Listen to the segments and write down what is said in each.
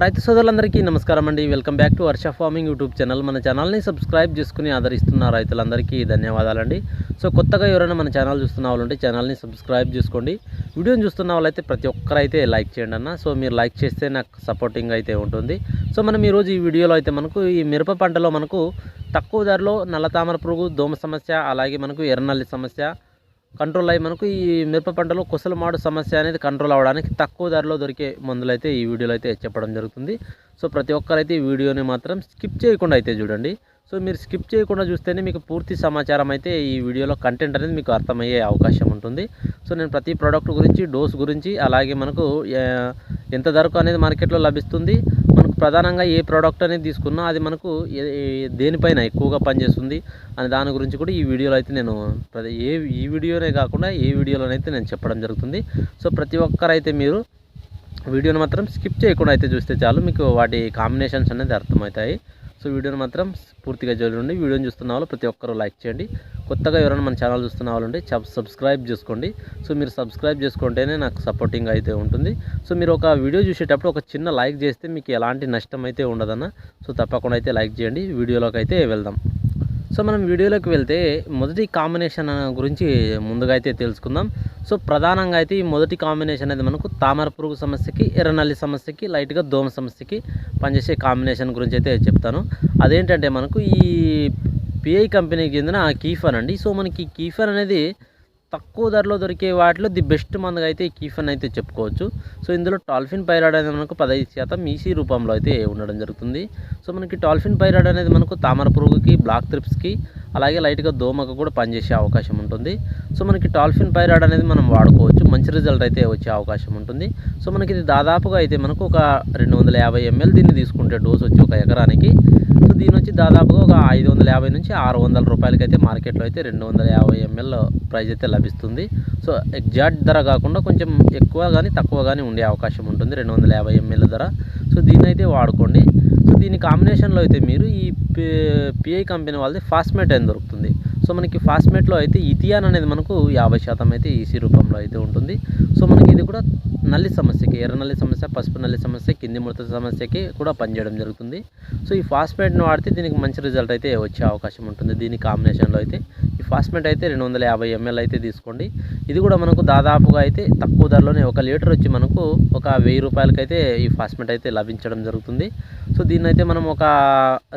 రైతు సోదరులందరికీ నమస్కారం అండి. Welcome back to Varsha farming YouTube channel. మన ఛానల్ని సబ్స్క్రైబ్ చేసుకుని ఆదరిస్తున్న రైతులందరికీ ధన్యవాదాలండి. సో కొత్తగా ఎవరైనా మన ఛానల్ చూస్తున్న వాళ్ళుంటే ఛానల్ని సబ్స్క్రైబ్ చేసుకోండి. వీడియోని చూస్తున్న వాళ్ళైతే ప్రతి ఒక్కరైతే లైక్ చేయండి అన్న. సో మీరు లైక్ చేస్తే నాకు సపోర్టింగ్ అయితే ఉంటుంది. సో మనం ఈరోజు ఈ వీడియోలో అయితే మనకు ఈ మిరప పంటలో మనకు తక్కువ ధరలో నల్ల తామర పురుగు దోమ సమస్య అలాగే మనకు ఎర్రనల్లి సమస్య కంట్రోల్ అయ్యి మనకు ఈ మిరప పంటలో కుసలమాడు సమస్య అనేది కంట్రోల్ అవ్వడానికి తక్కువ ధరలో దొరికే మందులు అయితే ఈ వీడియోలో అయితే చెప్పడం జరుగుతుంది. సో ప్రతి ఒక్కరైతే ఈ వీడియోని మాత్రం స్కిప్ చేయకుండా అయితే చూడండి. సో మీరు స్కిప్ చేయకుండా చూస్తేనే మీకు పూర్తి సమాచారం అయితే ఈ వీడియోలో కంటెంట్ అనేది మీకు అర్థమయ్యే అవకాశం ఉంటుంది. సో నేను ప్రతి ప్రోడక్ట్ గురించి డోస్ గురించి అలాగే మనకు ఎంత ధరకు అనేది మార్కెట్లో లభిస్తుంది ప్రధానంగా ఏ ప్రోడక్ట్ అనేది తీసుకున్నా అది మనకు దేనిపైన ఎక్కువగా పనిచేస్తుంది అనే దాని గురించి కూడా ఈ వీడియోలో అయితే నేను ఏ ఈ వీడియోనే కాకుండా ఏ వీడియోలోనైతే నేను చెప్పడం జరుగుతుంది. సో ప్రతి ఒక్కరైతే మీరు వీడియోని మాత్రం స్కిప్ చేయకుండా అయితే చూస్తే చాలు. మీకు వాటి కాంబినేషన్స్ అనేది అర్థమవుతాయి. సో వీడియోని మాత్రం పూర్తిగా చూడండి. వీడియోని చూస్తున్న వాళ్ళు ప్రతి ఒక్కరూ లైక్ చేయండి. కొత్తగా ఎవరైనా మన ఛానల్ చూస్తున్న వాళ్ళు ఉంటే సబ్స్క్రైబ్ చేసుకోండి. సో మీరు సబ్స్క్రైబ్ చేసుకుంటేనే నాకు సపోర్టింగ్ అయితే ఉంటుంది. సో మీరు ఒక వీడియో చూసేటప్పుడు ఒక చిన్న లైక్ చేస్తే మీకు ఎలాంటి నష్టం అయితే ఉండదన్న. సో తప్పకుండా అయితే లైక్ చేయండి. వీడియోలోకి అయితే వెళ్దాం. సో మనం వీడియోలోకి వెళ్తే మొదటి కాంబినేషన్ గురించి ముందుగా అయితే తెలుసుకుందాం. సో ప్రధానంగా అయితే ఈ మొదటి కాంబినేషన్ అనేది మనకు తామర పురుగు సమస్యకి ఎర్రనల్లి సమస్యకి లైట్గా దోమ సమస్యకి పనిచేసే కాంబినేషన్ గురించి అయితే చెప్తాను. అదేంటంటే మనకు ఈ పిఐ కంపెనీకి చెందిన కీఫర్ అండి. సో మనకి కీఫర్ అనేది తక్కువ ధరలో దొరికే వాటిలో ది బెస్ట్ మందుగా అయితే ఈ కీఫన్ అయితే చెప్పుకోవచ్చు. సో ఇందులో టాల్ఫిన్ పైరాడ్ అనేది మనకు పదహైదు శాతం ఈసీ రూపంలో అయితే ఉండడం జరుగుతుంది. సో మనకి టాల్ఫిన్ పైరాడ్ అనేది మనకు తామర పురుగుకి బ్లాక్ త్రిప్స్కి అలాగే లైట్గా దోమకు కూడా పనిచేసే అవకాశం ఉంటుంది. సో మనకి టాల్ఫిన్ పైరాడ్ అనేది మనం వాడుకోవచ్చు. మంచి రిజల్ట్ అయితే వచ్చే అవకాశం ఉంటుంది. సో మనకి ఇది దాదాపుగా అయితే మనకు ఒక రెండు వందల యాభై ఎంఎల్ దీన్ని తీసుకుంటే డోస్ వచ్చి ఒక ఎకరానికి. సో దీని వచ్చి దాదాపుగా ఒక ఐదు వందల యాభై నుంచి ఆరు వందల రూపాయలకి అయితే మార్కెట్లో అయితే రెండు వందల యాభై ఎంఎల్ ప్రైస్ అయితే లభిస్తుంది. సో ఎగ్జాక్ట్ ధర కాకుండా కొంచెం ఎక్కువ కానీ తక్కువ కానీ ఉండే అవకాశం ఉంటుంది. రెండు వందల యాభై ఎంఎల్ ధర. సో దీన్ని అయితే వాడుకోండి. సో దీని కాంబినేషన్లో అయితే మీరు ఈ పిఐ కంపెనీ వాళ్ళది ఫాస్మేట్ అని దొరుకుతుంది. సో మనకి ఫాస్మేట్లో అయితే ఇథియాన్ అనేది మనకు యాభై శాతం అయితే ఈసీ రూపంలో అయితే ఉంటుంది. సో మనకి ఇది కూడా నల్లి సమస్యకి ఎర్ర నల్లి సమస్య పసుపు నల్లి సమస్య కింది ముడత సమస్యకి కూడా పనిచేయడం జరుగుతుంది. సో ఈ ఫాస్ఫేట్ను వాడితే దీనికి మంచి రిజల్ట్ అయితే వచ్చే అవకాశం ఉంటుంది దీని కాంబినేషన్లో అయితే. ఈ అయితే రెండు వందల యాభై ఎంఎల్ అయితే తీసుకోండి. ఇది కూడా మనకు దాదాపుగా అయితే తక్కువ ధరలోనే ఒక లీటర్ వచ్చి మనకు ఒక వెయ్యి రూపాయలకైతే ఈ ఫాస్మెట్ అయితే లభించడం జరుగుతుంది. సో దీన్ని అయితే మనం ఒక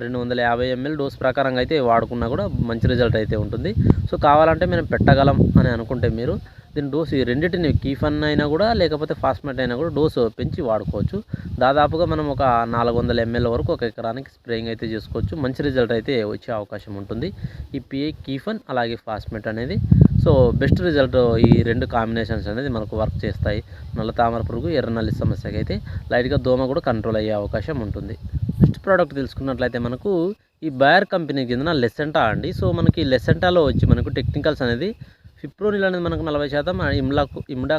రెండు వందల యాభై ఎంఎల్ డోస్ ప్రకారంగా అయితే వాడుకున్నా కూడా మంచి రిజల్ట్ అయితే ఉంటుంది. సో కావాలంటే మనం పెట్టగలం అని అనుకుంటే మీరు దీని డోసు ఈ రెండింటిని కీఫన్ అయినా కూడా లేకపోతే ఫాస్ట్మెట్ అయినా కూడా డోసు పెంచి వాడుకోవచ్చు. దాదాపుగా మనం ఒక నాలుగు వందల ఎంఎల్ వరకు ఒక ఎకరానికి స్ప్రేయింగ్ అయితే చేసుకోవచ్చు. మంచి రిజల్ట్ అయితే వచ్చే అవకాశం ఉంటుంది. ఈ పిఐ కీఫన్ అలాగే ఫాస్మేట్ అనేది. సో బెస్ట్ రిజల్ట్ ఈ రెండు కాంబినేషన్స్ అనేది మనకు వర్క్ చేస్తాయి. నల్ల తామర పురుగు ఎర్ర నల్లి సమస్యకి అయితే లైట్గా దోమ కూడా కంట్రోల్ అయ్యే అవకాశం ఉంటుంది. నెక్స్ట్ ప్రోడక్ట్ తెలుసుకున్నట్లయితే మనకు ఈ బయర్ కంపెనీ కింద లెసెంటా అండి. సో మనకి లెసెంటాలో వచ్చి మనకు టెక్నికల్స్ అనేది ఫిప్రోనిల్ అనేది మనకు నలభై శాతం ఇమ్లా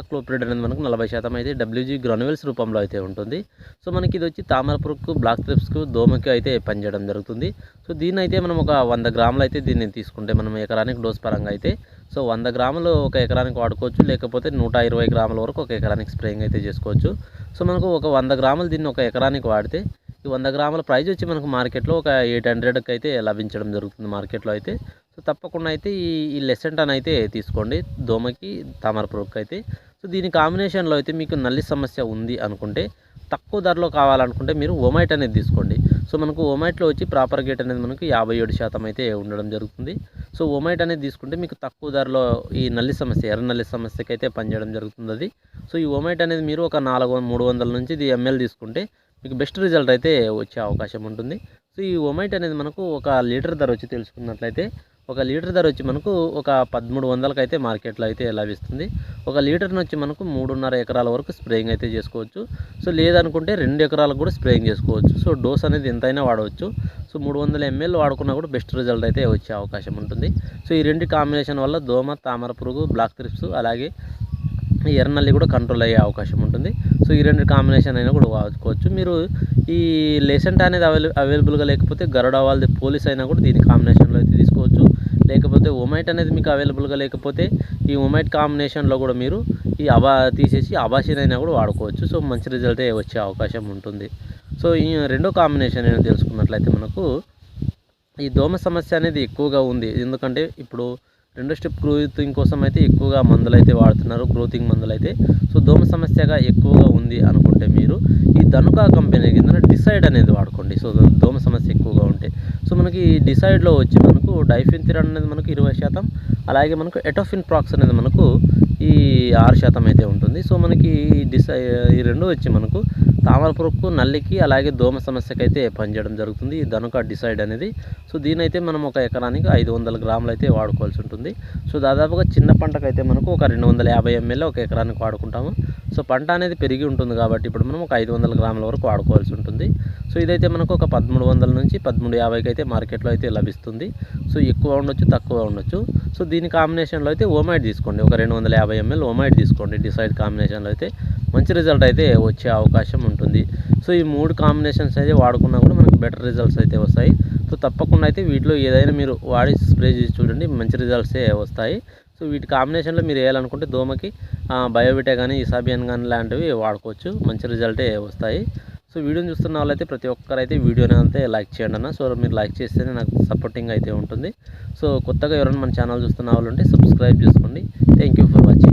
క్లోప్రిడ్ అనేది మనకు నలభై శాతం అయితే డబ్ల్యూజీ గ్రాన్యువల్స్ రూపంలో అయితే ఉంటుంది. సో మనకి ఇది వచ్చి తామరపురుకు బ్లాక్ త్రిప్స్కు దోమకి అయితే పనిచేయడం జరుగుతుంది. సో దీన్ని అయితే మనం ఒక వంద గ్రాములు అయితే దీన్ని తీసుకుంటే మనం ఎకరానికి డోస్ పరంగా అయితే సో వంద గ్రాములు ఒక ఎకరానికి వాడుకోవచ్చు. లేకపోతే నూట ఇరవై గ్రాముల వరకు ఒక ఎకరానికి స్ప్రేయింగ్ అయితే చేసుకోవచ్చు. సో మనకు ఒక వంద గ్రాములు దీన్ని ఒక ఎకరానికి వాడితే ఈ వంద గ్రాముల ప్రైస్ వచ్చి మనకు మార్కెట్లో ఒక ఎయిట్ హండ్రెడ్కి అయితే లభించడం జరుగుతుంది మార్కెట్లో అయితే. సో తప్పకుండా అయితే ఈ ఈ లెసెంటన్ అయితే తీసుకోండి. దోమకి తామర పురుగుకి అయితే సో దీని కాంబినేషన్లో అయితే మీకు నల్లి సమస్య ఉంది అనుకుంటే తక్కువ ధరలో కావాలనుకుంటే మీరు ఒమైట్ అనేది తీసుకోండి. సో మనకు ఒమైట్లో వచ్చి ప్రాపర్ గేట్ అనేది మనకు యాభై ఏడు శాతం అయితే ఉండడం జరుగుతుంది. సో ఒమైట్ అనేది తీసుకుంటే మీకు తక్కువ ధరలో ఈ నల్లి సమస్య ఎర్ర నల్లి సమస్యకి అయితే పనిచేయడం జరుగుతుంది అది. సో ఈ ఒమైట్ అనేది మీరు ఒక నాలుగు మూడు వందల నుంచి ఇది ఎంఎల్ తీసుకుంటే మీకు బెస్ట్ రిజల్ట్ అయితే వచ్చే అవకాశం ఉంటుంది. సో ఈ ఒమైట్ అనేది మనకు ఒక లీటర్ ధర వచ్చి తెలుసుకున్నట్లయితే ఒక లీటర్ ధర వచ్చి మనకు ఒక పదమూడు వందలకి అయితే మార్కెట్లో అయితే లభిస్తుంది. ఒక లీటర్ని వచ్చి మనకు మూడున్నర ఎకరాల వరకు స్ప్రేయింగ్ అయితే చేసుకోవచ్చు. సో లేదనుకుంటే రెండు ఎకరాలకు కూడా స్ప్రేయింగ్ చేసుకోవచ్చు. సో డోస్ అనేది ఎంతైనా వాడవచ్చు. సో మూడు వందల ఎంఎల్ వాడుకున్నా కూడా బెస్ట్ రిజల్ట్ అయితే వచ్చే అవకాశం ఉంటుంది. సో ఈ రెండు కాంబినేషన్ వల్ల దోమ తామర పురుగు బ్లాక్ త్రిప్స్ అలాగే ఎర్రనల్లి కూడా కంట్రోల్ అయ్యే అవకాశం ఉంటుంది. సో ఈ రెండు కాంబినేషన్ అయినా కూడా వాడుకోవచ్చు. మీరు ఈ లెసెంట్ అనేది అవైల అవైలబుల్గా లేకపోతే గరుడ వాళ్ళది పోలీస్ అయినా కూడా దీని కాంబినేషన్లో అయితే తీసుకోవచ్చు. లేకపోతే ఒమైట్ అనేది మీకు అవైలబుల్గా లేకపోతే ఈ ఒమైట్ కాంబినేషన్లో కూడా మీరు ఈ అబా తీసేసి అబాసిన్ అయినా కూడా వాడుకోవచ్చు. సో మంచి రిజల్టే వచ్చే అవకాశం ఉంటుంది. సో ఈ రెండో కాంబినేషన్ నేను తెలుసుకున్నట్లయితే మనకు ఈ దోమ సమస్య అనేది ఎక్కువగా ఉంది. ఎందుకంటే ఇప్పుడు రెండో స్టెప్ గ్రోతింగ్ కోసం అయితే ఎక్కువగా మందులు అయితే వాడుతున్నారు. గ్రోతింగ్ మందులు అయితే సో దోమ సమస్యగా ఎక్కువగా ఉంది అనుకుంటే మీరు ఈ ధనుకా కంపెనీ కింద డిసైడ్ అనేది వాడుకోండి. సో దోమ సమస్య ఎక్కువగా ఉంటుంది సో మనకి డిసైడ్లో వచ్చి మనకు డైఫిన్థిరాన్ అనేది మనకు ఇరవై శాతం అలాగే మనకు ఎటోఫిన్ ప్రాక్స్ అనేది మనకు ఈ ఆరు శాతం అయితే ఉంటుంది. సో మనకి డిసై ఈ రెండు వచ్చి మనకు తామర పురుగుకు నల్లికి అలాగే దోమ సమస్యకి అయితే పనిచేయడం జరుగుతుంది. ఈ ధనుక డిసైడ్ అనేది. సో దీనైతే మనం ఒక ఎకరానికి ఐదు వందల గ్రాములు అయితే వాడుకోవాల్సి ఉంటుంది. సో దాదాపుగా చిన్న పంటకైతే మనకు ఒక రెండు వందల యాభై ఎంఎల్ ఒక ఎకరానికి వాడుకుంటాము. సో పంట అనేది పెరిగి ఉంటుంది కాబట్టి ఇప్పుడు మనం ఒక ఐదు వందల గ్రాముల వరకు వాడుకోవాల్సి ఉంటుంది. సో ఇదైతే మనకు ఒక పదమూడు వందల నుంచి పదమూడు యాభైకి అయితే మార్కెట్లో అయితే లభిస్తుంది. సో ఎక్కువ ఉండొచ్చు తక్కువ ఉండొచ్చు. సో దీని కాంబినేషన్లో అయితే ఓమైడ్ తీసుకోండి. ఒక రెండు వందల యాభై ఎంఎల్ ఓమైడ్ తీసుకోండి. డిసైడ్ కాంబినేషన్లో అయితే. మంచి రిజల్ట్ అయితే వచ్చే అవకాశం ఉంటుంది. సో ఈ మూడు కాంబినేషన్స్ అయితే వాడుకున్నా కూడా మనకు బెటర్ రిజల్ట్స్ అయితే వస్తాయి. సో తప్పకుండా అయితే వీటిలో ఏదైనా మీరు వాడి స్ప్రే చేసి చూడండి మంచి రిజల్ట్సే వస్తాయి. సో వీటి కాంబినేషన్లో మీరు వేయాలనుకుంటే దోమకి బయోబిటే కానీ ఇసాబియన్ కానీ లాంటివి వాడుకోవచ్చు. మంచి రిజల్టే వస్తాయి. సో వీడియోని చూస్తున్న వాళ్ళైతే ప్రతి ఒక్కరైతే వీడియోని అయితే లైక్ చేయండి అన్న. సో మీరు లైక్ చేస్తేనే నాకు సపోర్టింగ్ అయితే ఉంటుంది. సో కొత్తగా ఎవరైనా మన ఛానల్ చూస్తున్న వాళ్ళు ఉంటే సబ్స్క్రైబ్ చేసుకోండి. Thank you for watching